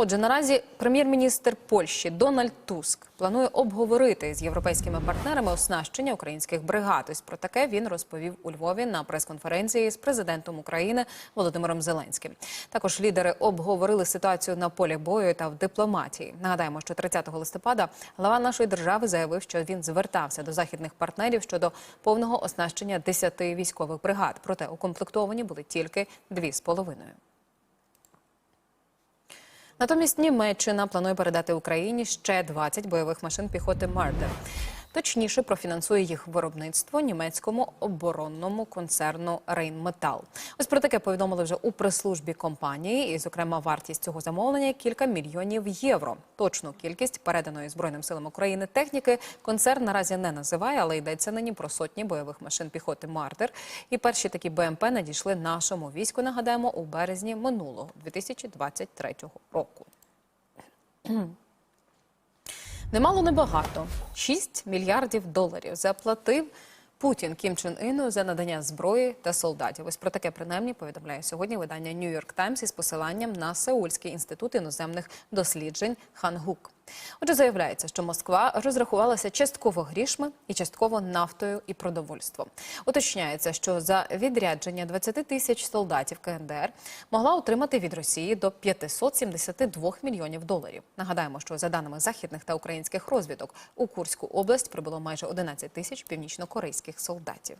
Отже, наразі прем'єр-міністр Польщі Дональд Туск планує обговорити з європейськими партнерами оснащення українських бригад. Ось про таке він розповів у Львові на прес-конференції з президентом України Володимиром Зеленським. Також лідери обговорили ситуацію на полі бою та в дипломатії. Нагадаємо, що 30 листопада глава нашої держави заявив, що він звертався до західних партнерів щодо повного оснащення 10 військових бригад. Проте укомплектовані були тільки дві з половиною. Натомість Німеччина планує передати Україні ще 20 бойових машин піхоти Мардер. Точніше, профінансує їх виробництво німецькому оборонному концерну Рейнметал. Ось про таке повідомили вже у прес-службі компанії, і, зокрема, вартість цього замовлення кілька мільйонів євро. Точну кількість переданої збройним силам України техніки концерн наразі не називає, але йдеться нині про сотні бойових машин піхоти Мардер. І перші такі БМП надійшли нашому війську. Нагадаємо у березні минулого 2023 року. Немало небагато. 6 мільярдів доларів заплатив Путін Кім Чен Іну за надання зброї та солдатів. Ось про таке принаймні повідомляє сьогодні видання New York Times із посиланням на Сеульський інститут іноземних досліджень Хангук. Отже, заявляється, що Москва розрахувалася частково грішми і частково нафтою і продовольством. Уточняється, що за відрядження 20 тисяч солдатів КНДР могла отримати від Росії до 572 мільйонів доларів. Нагадаємо, що за даними західних та українських розвідок у Курську область прибуло майже 11 тисяч північнокорейських солдатів.